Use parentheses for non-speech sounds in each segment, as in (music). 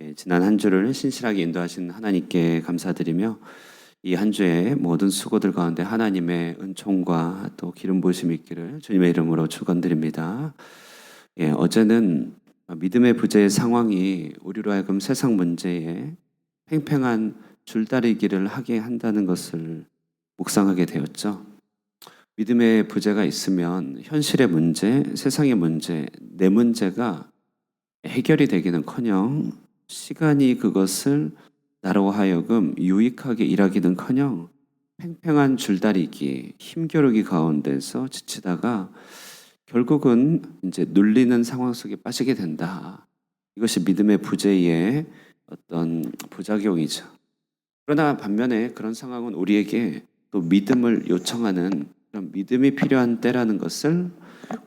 예, 지난 한 주를 신실하게 인도하신 하나님께 감사드리며 이 한 주의 모든 수고들 가운데 하나님의 은총과 또 기름 부으심이 있기를 주님의 이름으로 축원드립니다. 예, 어제는 믿음의 부재의 상황이 우리로 하여금 세상 문제에 팽팽한 줄다리기를 하게 한다는 것을 묵상하게 되었죠. 믿음의 부재가 있으면 현실의 문제, 세상의 문제, 내 문제가 해결이 되기는 커녕 시간이 그것을 나로 하여금 유익하게 일하기는커녕 팽팽한 줄다리기, 힘겨루기 가운데서 지치다가 결국은 이제 눌리는 상황 속에 빠지게 된다. 이것이 믿음의 부재의 어떤 부작용이죠. 그러나 반면에 그런 상황은 우리에게 또 믿음을 요청하는 그런 믿음이 필요한 때라는 것을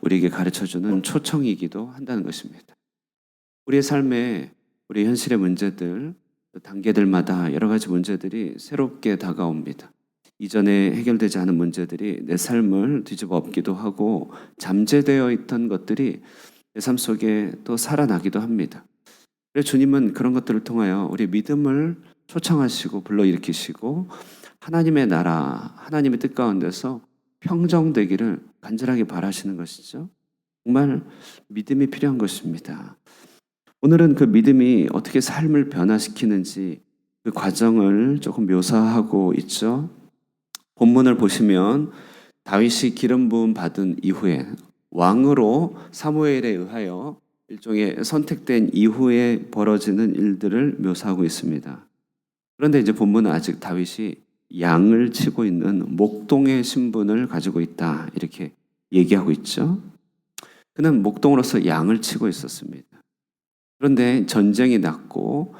우리에게 가르쳐 주는 초청이기도 한다는 것입니다. 우리의 삶에 우리 현실의 문제들, 단계들마다 여러 가지 문제들이 새롭게 다가옵니다. 이전에 해결되지 않은 문제들이 내 삶을 뒤집어 엎기도 하고 잠재되어 있던 것들이 내 삶 속에 또 살아나기도 합니다. 그래서 주님은 그런 것들을 통하여 우리 믿음을 초청하시고 불러일으키시고 하나님의 나라, 하나님의 뜻 가운데서 평정되기를 간절하게 바라시는 것이죠. 정말 믿음이 필요한 것입니다. 오늘은 그 믿음이 어떻게 삶을 변화시키는지 그 과정을 조금 묘사하고 있죠. 본문을 보시면 다윗이 기름 부음 받은 이후에 왕으로 사무엘에 의하여 일종의 선택된 이후에 벌어지는 일들을 묘사하고 있습니다. 그런데 이제 본문은 아직 다윗이 양을 치고 있는 목동의 신분을 가지고 있다. 이렇게 얘기하고 있죠. 그는 목동으로서 양을 치고 있었습니다. 그런데 전쟁이 났고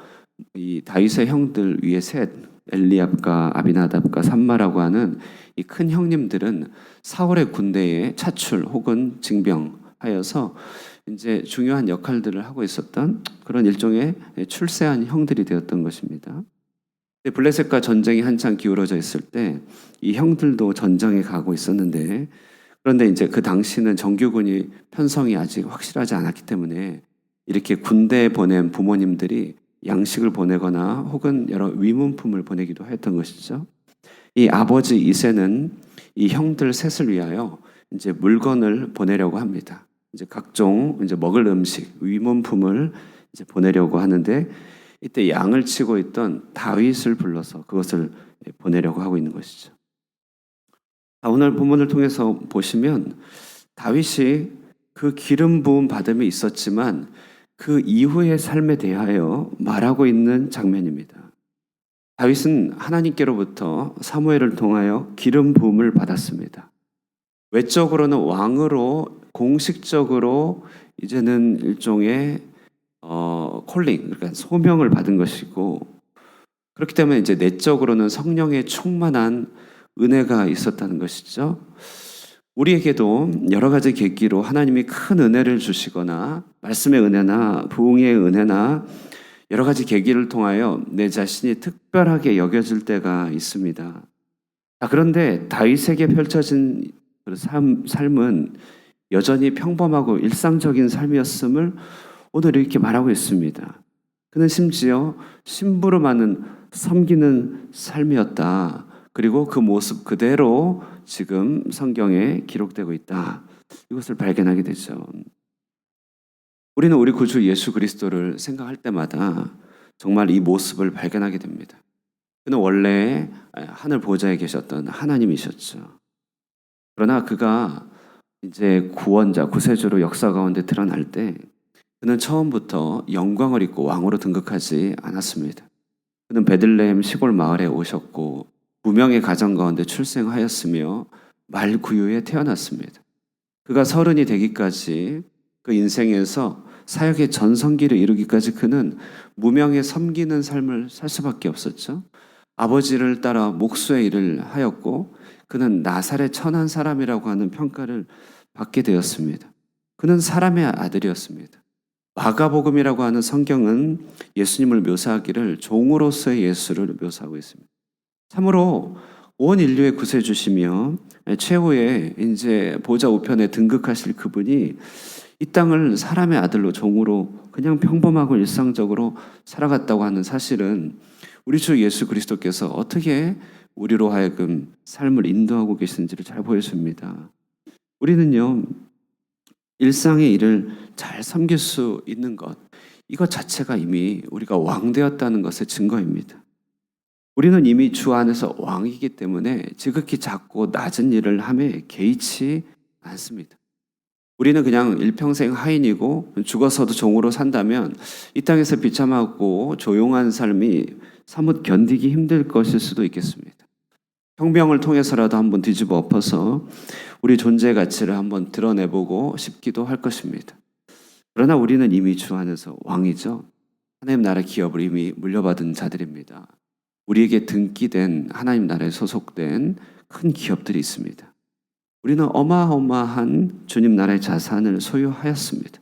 이 다윗의 형들 위에 셋 엘리압과 아비나답과 삼마라고 하는 이 큰 형님들은 사울의 군대에 차출 혹은 징병하여서 이제 중요한 역할들을 하고 있었던 그런 일종의 출세한 형들이 되었던 것입니다. 블레셋과 전쟁이 한창 기울어져 있을 때 이 형들도 전장에 가고 있었는데 그런데 이제 그 당시는 정규군이 편성이 아직 확실하지 않았기 때문에 이렇게 군대에 보낸 부모님들이 양식을 보내거나 혹은 여러 위문품을 보내기도 했던 것이죠. 이 아버지 이세는 이 형들 셋을 위하여 이제 물건을 보내려고 합니다. 이제 각종 이제 먹을 음식, 위문품을 이제 보내려고 하는데 이때 양을 치고 있던 다윗을 불러서 그것을 보내려고 하고 있는 것이죠. 오늘 본문을 통해서 보시면 다윗이 그 기름 부음 받음이 있었지만 그 이후의 삶에 대하여 말하고 있는 장면입니다. 다윗은 하나님께로부터 사무엘을 통하여 기름 부음을 받았습니다. 외적으로는 왕으로 공식적으로 이제는 일종의 어, 콜링, 그러니까 소명을 받은 것이고 그렇기 때문에 이제 내적으로는 성령의 충만한 은혜가 있었다는 것이죠. 우리에게도 여러 가지 계기로 하나님이 큰 은혜를 주시거나 말씀의 은혜나 부흥의 은혜나 여러 가지 계기를 통하여 내 자신이 특별하게 여겨질 때가 있습니다. 그런데 다윗에게 펼쳐진 그 삶, 삶은 여전히 평범하고 일상적인 삶이었음을 오늘 이렇게 말하고 있습니다. 그는 심지어 심부름하는 섬기는 삶이었다. 그리고 그 모습 그대로 지금 성경에 기록되고 있다. 이것을 발견하게 되죠. 우리는 우리 구주 예수 그리스도를 생각할 때마다 정말 이 모습을 발견하게 됩니다. 그는 원래 하늘 보좌에 계셨던 하나님이셨죠. 그러나 그가 이제 구원자, 구세주로 역사 가운데 드러날 때 그는 처음부터 영광을 입고 왕으로 등극하지 않았습니다. 그는 베들레헴 시골 마을에 오셨고 무명의 가정 가운데 출생하였으며 말구유에 태어났습니다. 그가 서른이 되기까지 그 인생에서 사역의 전성기를 이루기까지 그는 무명에 섬기는 삶을 살 수밖에 없었죠. 아버지를 따라 목수의 일을 하였고 그는 나살의 천한 사람이라고 하는 평가를 받게 되었습니다. 그는 사람의 아들이었습니다. 마가복음이라고 하는 성경은 예수님을 묘사하기를 종으로서의 예수를 묘사하고 있습니다. 참으로 온 인류의 구세주시며 최후의 이제 보좌 우편에 등극하실 그분이 이 땅을 사람의 아들로 종으로 그냥 평범하고 일상적으로 살아갔다고 하는 사실은 우리 주 예수 그리스도께서 어떻게 우리로 하여금 삶을 인도하고 계시는지를 잘 보여줍니다. 우리는요, 일상의 일을 잘 섬길 수 있는 것, 이것 자체가 이미 우리가 왕되었다는 것의 증거입니다. 우리는 이미 주 안에서 왕이기 때문에 지극히 작고 낮은 일을 함에 개의치 않습니다. 우리는 그냥 일평생 하인이고 죽어서도 종으로 산다면 이 땅에서 비참하고 조용한 삶이 사뭇 견디기 힘들 것일 수도 있겠습니다. 혁명을 통해서라도 한번 뒤집어 엎어서 우리 존재 가치를 한번 드러내보고 싶기도 할 것입니다. 그러나 우리는 이미 주 안에서 왕이죠. 하나님 나라 기업을 이미 물려받은 자들입니다. 우리에게 등기된 하나님 나라에 소속된 큰 기업들이 있습니다. 우리는 어마어마한 주님 나라의 자산을 소유하였습니다.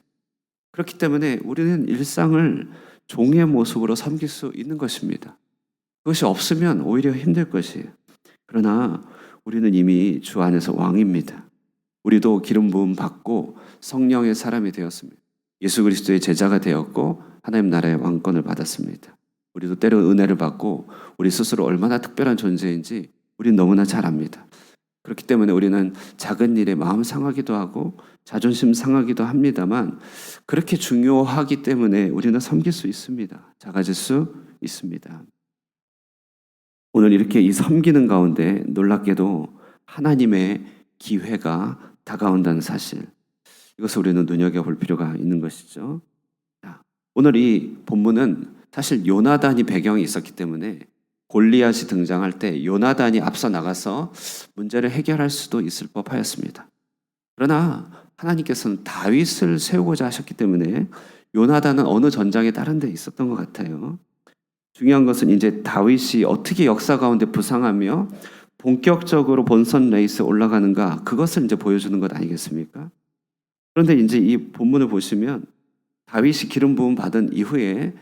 그렇기 때문에 우리는 일상을 종의 모습으로 섬길 수 있는 것입니다. 그것이 없으면 오히려 힘들 것이에요. 그러나 우리는 이미 주 안에서 왕입니다. 우리도 기름 부음 받고 성령의 사람이 되었습니다. 예수 그리스도의 제자가 되었고 하나님 나라의 왕권을 받았습니다. 우리도 때로 은혜를 받고 우리 스스로 얼마나 특별한 존재인지 우리는 너무나 잘 압니다. 그렇기 때문에 우리는 작은 일에 마음 상하기도 하고 자존심 상하기도 합니다만 그렇게 중요하기 때문에 우리는 섬길 수 있습니다. 작아질 수 있습니다. 오늘 이렇게 이 섬기는 가운데 놀랍게도 하나님의 기회가 다가온다는 사실. 이것을 우리는 눈여겨볼 필요가 있는 것이죠. 자, 오늘 이 본문은 사실 요나단이 배경이 있었기 때문에 골리앗이 등장할 때 요나단이 앞서 나가서 문제를 해결할 수도 있을 법하였습니다. 그러나 하나님께서는 다윗을 세우고자 하셨기 때문에 요나단은 어느 전장에 다른 데 있었던 것 같아요. 중요한 것은 이제 다윗이 어떻게 역사 가운데 부상하며 본격적으로 본선 레이스에 올라가는가 그것을 이제 보여주는 것 아니겠습니까? 그런데 이제 이 본문을 보시면 다윗이 기름 부음 받은 이후에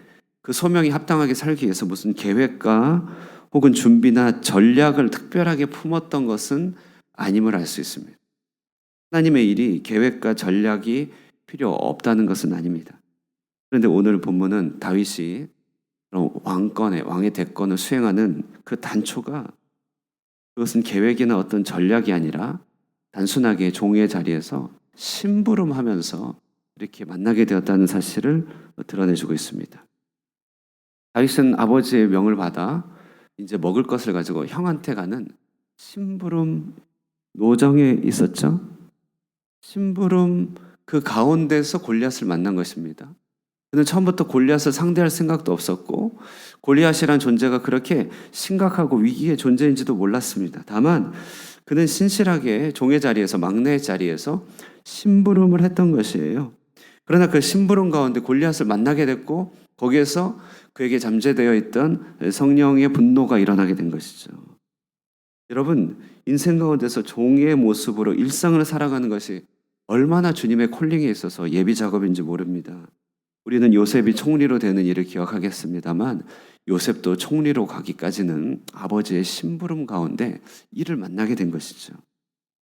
그 소명이 합당하게 살기 위해서 무슨 계획과 혹은 준비나 전략을 특별하게 품었던 것은 아님을 알 수 있습니다. 하나님의 일이 계획과 전략이 필요 없다는 것은 아닙니다. 그런데 오늘 본문은 다윗이 왕권의 왕의 대권을 수행하는 그 단초가 그것은 계획이나 어떤 전략이 아니라 단순하게 종의 자리에서 심부름하면서 이렇게 만나게 되었다는 사실을 드러내주고 있습니다. 다윗은 아버지의 명을 받아 이제 먹을 것을 가지고 형한테 가는 심부름 노정에 있었죠. 심부름 그 가운데서 골리앗을 만난 것입니다. 그는 처음부터 골리앗을 상대할 생각도 없었고 골리앗이란 존재가 그렇게 심각하고 위기의 존재인지도 몰랐습니다. 다만 그는 신실하게 종의 자리에서 막내의 자리에서 심부름을 했던 것이에요. 그러나 그 심부름 가운데 골리앗을 만나게 됐고 거기에서 그에게 잠재되어 있던 성령의 분노가 일어나게 된 것이죠. 여러분, 인생 가운데서 종의 모습으로 일상을 살아가는 것이 얼마나 주님의 콜링에 있어서 예비 작업인지 모릅니다. 우리는 요셉이 총리로 되는 일을 기억하겠습니다만 요셉도 총리로 가기까지는 아버지의 심부름 가운데 이를 만나게 된 것이죠.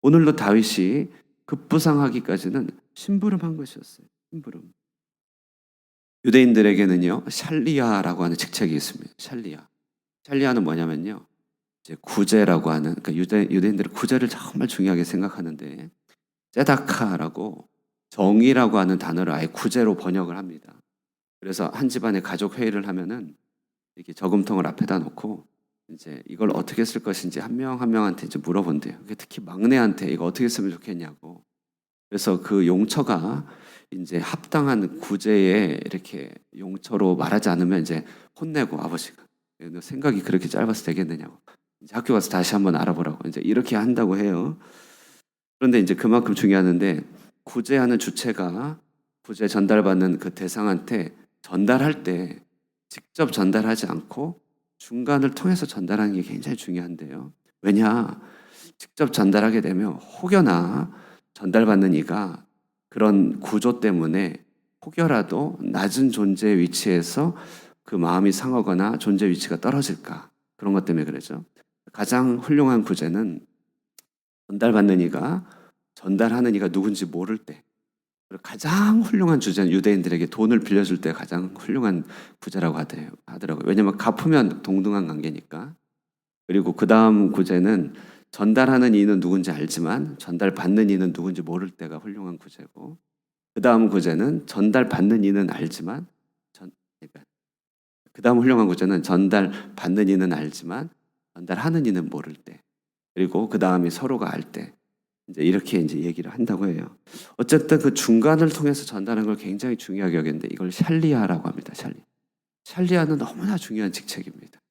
오늘도 다윗이 급부상하기까지는 심부름한 것이었어요. 심부름. 유대인들에게는요, 샬리아라고 하는 직책이 있습니다. 샬리아. 샬리아는 뭐냐면요, 이제 구제라고 하는, 그러니까 유대, 유대인들은 구제를 정말 중요하게 생각하는데, 세다카라고 정의라고 하는 단어를 아예 구제로 번역을 합니다. 그래서 한 집안의 가족 회의를 하면은 이렇게 저금통을 앞에다 놓고 이제 이걸 어떻게 쓸 것인지 한 명 한 명한테 이제 물어본대요. 특히 막내한테 이거 어떻게 쓰면 좋겠냐고. 그래서 그 용처가 이제 합당한 구제에 이렇게 용처로 말하지 않으면 이제 혼내고 아버지가 너 생각이 그렇게 짧아서 되겠느냐고 이제 학교 가서 다시 한번 알아보라고 이제 이렇게 한다고 해요. 그런데 이제 그만큼 중요한데 구제하는 주체가 구제 전달받는 그 대상한테 전달할 때 직접 전달하지 않고 중간을 통해서 전달하는 게 굉장히 중요한데요. 왜냐? 직접 전달하게 되면 혹여나 전달받는 이가 그런 구조 때문에 혹여라도 낮은 존재의 위치에서 그 마음이 상하거나 존재 위치가 떨어질까 그런 것 때문에 그러죠. 가장 훌륭한 구제는 전달받는 이가 전달하는 이가 누군지 모를 때 가장 훌륭한 주제는 유대인들에게 돈을 빌려줄 때 가장 훌륭한 구제라고 하더라고요. 왜냐면 갚으면 동등한 관계니까. 그리고 그 다음 구제는 전달하는 이는 누군지 알지만 전달받는 이는 누군지 모를 때가 훌륭한 구제고 그 다음 구제는 전달받는 이는 알지만 전, 그러니까 그 다음 훌륭한 구제는 전달받는 이는 알지만 전달하는 이는 모를 때 그리고 그 다음이 서로가 알 때 이제 이렇게 이제 얘기를 한다고 해요. 어쨌든 그 중간을 통해서 전달하는 걸 굉장히 중요하게 여겼는데 이걸 샬리아라고 합니다. 샬리. 샬리아는 너무나 중요한 직책입니다.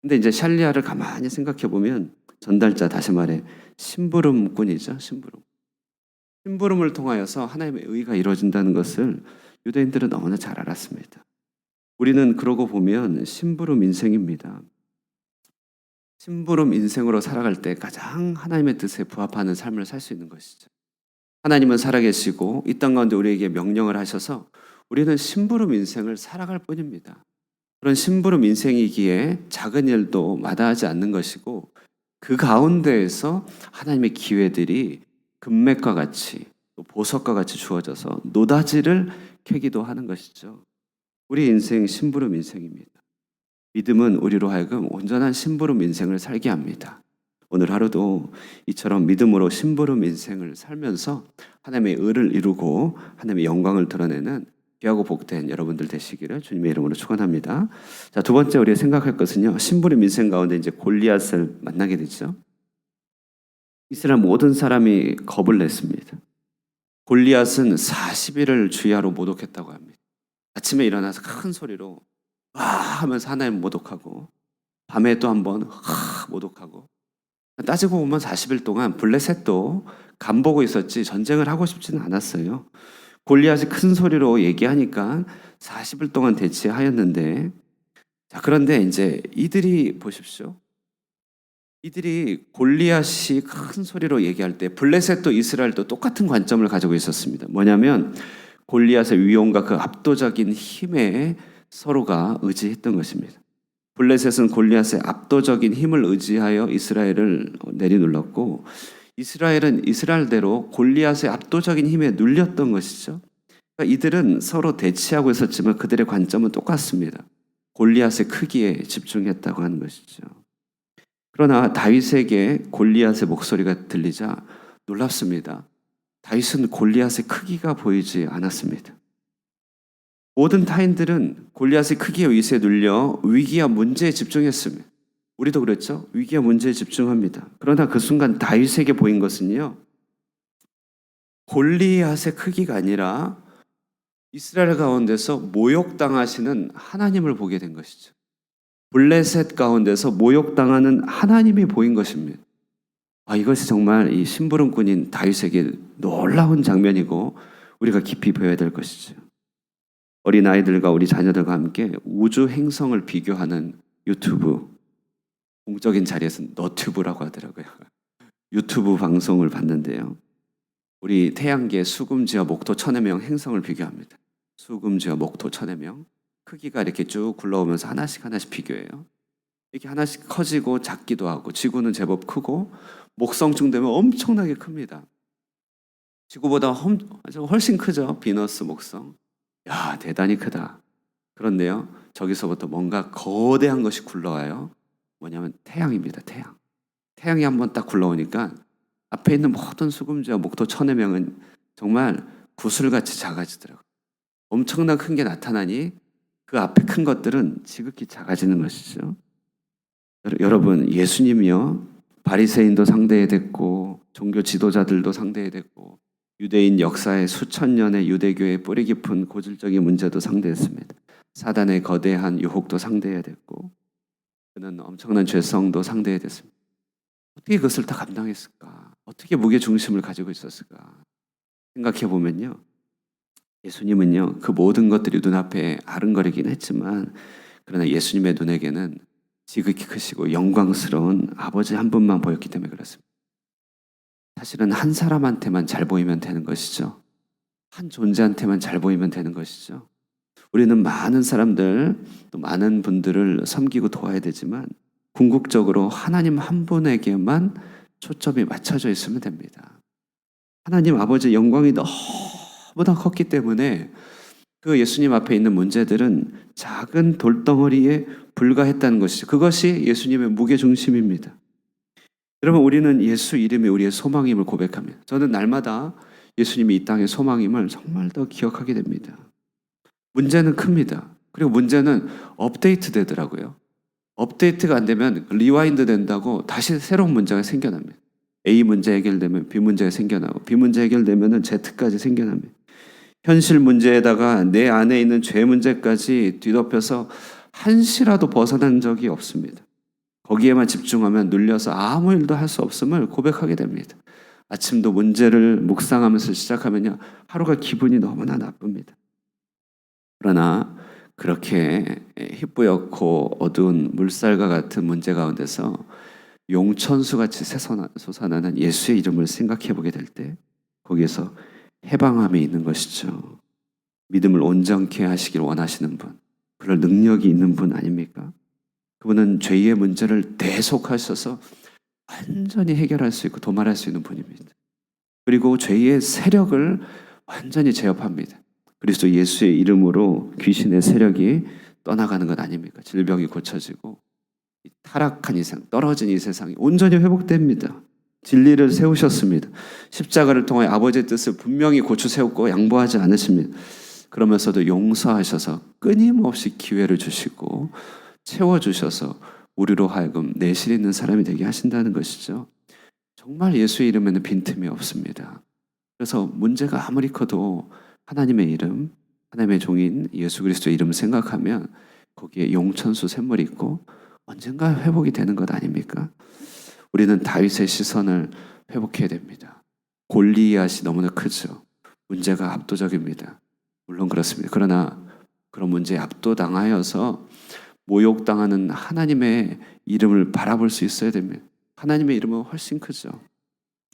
근데 이제 샬리아를 가만히 생각해 보면 전달자 다시 말해 심부름꾼이죠. 심부름. 심부름을 통하여서 하나님의 의가 이루어진다는 것을 유대인들은 너무나 잘 알았습니다. 우리는 그러고 보면 심부름 인생입니다. 심부름 인생으로 살아갈 때 가장 하나님의 뜻에 부합하는 삶을 살 수 있는 것이죠. 하나님은 살아계시고 이 땅 가운데 우리에게 명령을 하셔서 우리는 심부름 인생을 살아갈 뿐입니다. 그런 심부름 인생이기에 작은 일도 마다하지 않는 것이고 그 가운데에서 하나님의 기회들이 금맥과 같이 또 보석과 같이 주어져서 노다지를 캐기도 하는 것이죠. 우리 인생 심부름 인생입니다. 믿음은 우리로 하여금 온전한 심부름 인생을 살게 합니다. 오늘 하루도 이처럼 믿음으로 심부름 인생을 살면서 하나님의 의를 이루고 하나님의 영광을 드러내는 귀하고 복된 여러분들 되시기를 주님의 이름으로 축원합니다. 자, 두 번째 우리가 생각할 것은요. 심부름 인생 가운데 이제 골리앗을 만나게 되죠. 이스라엘 모든 사람이 겁을 냈습니다. 골리앗은 40일을 주야로 모독했다고 합니다. 아침에 일어나서 큰 소리로 와 하면서 하나님 모독하고 밤에 또 한번 하 모독하고 따지고 보면 40일 동안 블레셋도 간 보고 있었지 전쟁을 하고 싶지는 않았어요. 골리앗이 큰 소리로 얘기하니까 40일 동안 대치하였는데 자 그런데 이제 이들이 보십시오. 이들이 골리앗이 큰 소리로 얘기할 때 블레셋도 이스라엘도 똑같은 관점을 가지고 있었습니다. 뭐냐면 골리앗의 위용과 그 압도적인 힘에 서로가 의지했던 것입니다. 블레셋은 골리앗의 압도적인 힘을 의지하여 이스라엘을 내리눌렀고 이스라엘은 이스라엘대로 골리앗의 압도적인 힘에 눌렸던 것이죠. 그러니까 이들은 서로 대치하고 있었지만 그들의 관점은 똑같습니다. 골리앗의 크기에 집중했다고 하는 것이죠. 그러나 다윗에게 골리앗의 목소리가 들리자 놀랍습니다. 다윗은 골리앗의 크기가 보이지 않았습니다. 모든 타인들은 골리앗의 크기와 위세에 눌려 위기와 문제에 집중했습니다. 우리도 그랬죠? 위기와 문제에 집중합니다. 그러나 그 순간 다윗에게 보인 것은요. 골리앗의 크기가 아니라 이스라엘 가운데서 모욕당하시는 하나님을 보게 된 것이죠. 블레셋 가운데서 모욕당하는 하나님이 보인 것입니다. 아, 이것이 정말 이 심부름꾼인 다윗에게 놀라운 장면이고 우리가 깊이 배워야 될 것이죠. 어린 아이들과 우리 자녀들과 함께 우주 행성을 비교하는 유튜브 공적인 자리에서 너튜브라고 하더라고요. (laughs) 유튜브 방송을 봤는데요. 우리 태양계 수금지와 목토 천여 명 행성을 비교합니다. 수금지와 목토 천여 명 크기가 이렇게 쭉 굴러오면서 하나씩 하나씩 비교해요. 이렇게 하나씩 커지고 작기도 하고 지구는 제법 크고 목성충 되면 엄청나게 큽니다. 지구보다 훨씬 크죠. 비너스 목성. 야, 대단히 크다. 그런데요. 저기서부터 뭔가 거대한 것이 굴러와요. 뭐냐면 태양입니다. 태양. 태양이 한번 딱 굴러오니까 앞에 있는 모든 수금지와 목토 천의 명은 정말 구슬같이 작아지더라고요. 엄청난 큰 게 나타나니 그 앞에 큰 것들은 지극히 작아지는 것이죠. 여러분, 예수님이요. 바리새인도 상대해야 됐고 종교 지도자들도 상대해야 됐고 유대인 역사의 수천 년의 유대교의 뿌리 깊은 고질적인 문제도 상대했습니다. 사단의 거대한 유혹도 상대해야 됐고 그는 엄청난 죄성도 상대해야 됐습니다. 어떻게 그것을 다 감당했을까? 어떻게 무게 중심을 가지고 있었을까? 생각해 보면요. 예수님은요. 그 모든 것들이 눈앞에 아른거리긴 했지만 그러나 예수님의 눈에게는 지극히 크시고 영광스러운 아버지 한 분만 보였기 때문에 그렇습니다. 사실은 한 사람한테만 잘 보이면 되는 것이죠. 한 존재한테만 잘 보이면 되는 것이죠. 우리는 많은 사람들, 또 많은 분들을 섬기고 도와야 되지만 궁극적으로 하나님 한 분에게만 초점이 맞춰져 있으면 됩니다. 하나님 아버지 영광이 너무나 컸기 때문에 그 예수님 앞에 있는 문제들은 작은 돌덩어리에 불과했다는 것이죠. 그것이 예수님의 무게 중심입니다. 여러분 우리는 예수 이름이 우리의 소망임을 고백합니다. 저는 날마다 예수님이 이 땅의 소망임을 정말 더 기억하게 됩니다. 문제는 큽니다. 그리고 문제는 업데이트 되더라고요. 업데이트가 안 되면 리와인드 된다고 다시 새로운 문제가 생겨납니다. A 문제 해결되면 B 문제가 생겨나고 B 문제 해결되면 Z까지 생겨납니다. 현실 문제에다가 내 안에 있는 죄 문제까지 뒤덮여서 한시라도 벗어난 적이 없습니다. 거기에만 집중하면 눌려서 아무 일도 할 수 없음을 고백하게 됩니다. 아침도 문제를 묵상하면서 시작하면요. 하루가 기분이 너무나 나쁩니다. 그러나 그렇게 희뿌옇고 어두운 물살과 같은 문제 가운데서 용천수 같이 솟아나는 예수의 이름을 생각해 보게 될 때 거기에서 해방함이 있는 것이죠. 믿음을 온전케 하시길 원하시는 분, 그럴 능력이 있는 분 아닙니까? 그분은 죄의 문제를 대속하셔서 완전히 해결할 수 있고 도말할 수 있는 분입니다. 그리고 죄의 세력을 완전히 제압합니다. 그리스도 예수의 이름으로 귀신의 세력이 떠나가는 것 아닙니까? 질병이 고쳐지고 타락한 이 세상, 떨어진 이 세상이 온전히 회복됩니다. 진리를 세우셨습니다. 십자가를 통해 아버지의 뜻을 분명히 고추 세웠고 양보하지 않으십니다. 그러면서도 용서하셔서 끊임없이 기회를 주시고 채워주셔서 우리로 하여금 내실 있는 사람이 되게 하신다는 것이죠. 정말 예수의 이름에는 빈틈이 없습니다. 그래서 문제가 아무리 커도 하나님의 이름, 하나님의 종인 예수 그리스도의 이름을 생각하면 거기에 용천수 샘물이 있고 언젠가 회복이 되는 것 아닙니까? 우리는 다윗의 시선을 회복해야 됩니다. 골리앗이 너무나 크죠. 문제가 압도적입니다. 물론 그렇습니다. 그러나 그런 문제에 압도당하여서 모욕당하는 하나님의 이름을 바라볼 수 있어야 됩니다. 하나님의 이름은 훨씬 크죠.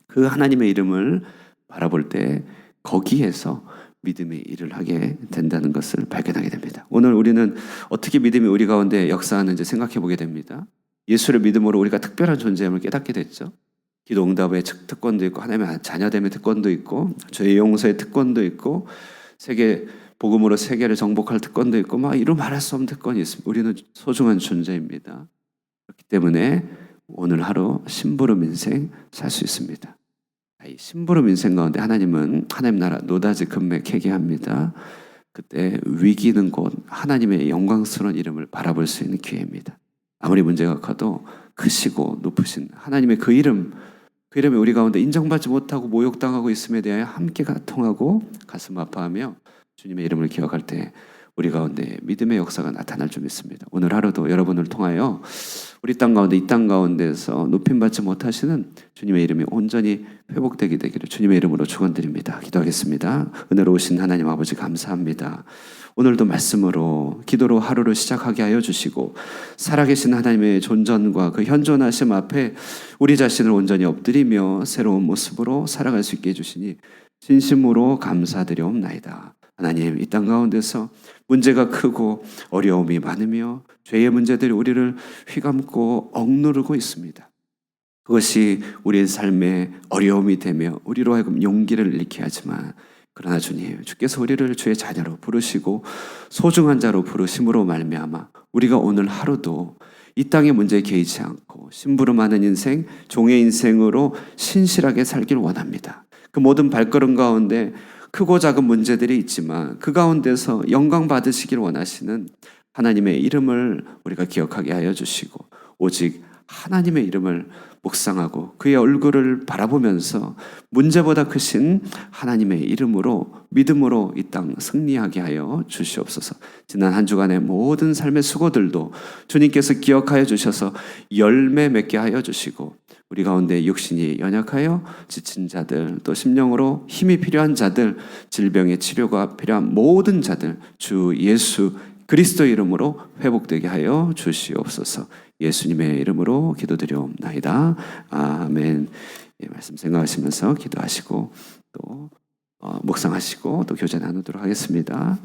그 하나님의 이름을 바라볼 때 거기에서 믿음의 일을 하게 된다는 것을 발견하게 됩니다. 오늘 우리는 어떻게 믿음이 우리 가운데 역사하는지 생각해 보게 됩니다. 예수를 믿음으로 우리가 특별한 존재임을 깨닫게 됐죠. 기도 응답의 특권도 있고 하나님의 자녀됨의 특권도 있고 죄 용서의 특권도 있고 세계 복음으로 세계를 정복할 특권도 있고 막 이루 말할 수 없는 특권이 있습니다. 우리는 소중한 존재입니다. 그렇기 때문에 오늘 하루 심부름 인생 살 수 있습니다. 이 심부름 인생 가운데 하나님은 하나님 나라 노다지 금맥하게 합니다. 그때 위기는 곧 하나님의 영광스러운 이름을 바라볼 수 있는 기회입니다. 아무리 문제가 커도 크시고 높으신 하나님의 그 이름, 그 이름이 우리 가운데 인정받지 못하고 모욕당하고 있음에 대하여 함께 통하고 가슴 아파하며 주님의 이름을 기억할 때 우리 가운데 믿음의 역사가 나타날 줄 믿습니다. 오늘 하루도 여러분을 통하여 우리 땅 가운데 이 땅 가운데서 높임 받지 못하시는 주님의 이름이 온전히 회복되게 되기를 주님의 이름으로 축원드립니다. 기도하겠습니다. 은혜로우신 하나님 아버지 감사합니다. 오늘도 말씀으로 기도로 하루를 시작하게 하여 주시고 살아계신 하나님의 존전과 그 현존하심 앞에 우리 자신을 온전히 엎드리며 새로운 모습으로 살아갈 수 있게 해주시니 진심으로 감사드려옵나이다. 하나님 이 땅 가운데서 문제가 크고 어려움이 많으며 죄의 문제들이 우리를 휘감고 억누르고 있습니다. 그것이 우리의 삶에 어려움이 되며 우리로 하여금 용기를 잃게 하지만 그러나 주님 주께서 우리를 주의 자녀로 부르시고 소중한 자로 부르심으로 말미암아 우리가 오늘 하루도 이 땅의 문제에 개의치 않고 심부름하는 인생 종의 인생으로 신실하게 살길 원합니다. 그 모든 발걸음 가운데 크고 작은 문제들이 있지만 그 가운데서 영광 받으시길 원하시는 하나님의 이름을 우리가 기억하게 하여 주시고 오직 하나님의 이름을 묵상하고 그의 얼굴을 바라보면서 문제보다 크신 하나님의 이름으로 믿음으로 이 땅 승리하게 하여 주시옵소서. 지난 한 주간의 모든 삶의 수고들도 주님께서 기억하여 주셔서 열매 맺게 하여 주시고 우리 가운데 육신이 연약하여 지친 자들 또 심령으로 힘이 필요한 자들 질병의 치료가 필요한 모든 자들 주 예수 그리스도 이름으로 회복되게 하여 주시옵소서. 예수님의 이름으로 기도드려옵나이다. 아멘. 예, 말씀 생각하시면서 기도하시고 또 어, 묵상하시고 또 교제 나누도록 하겠습니다.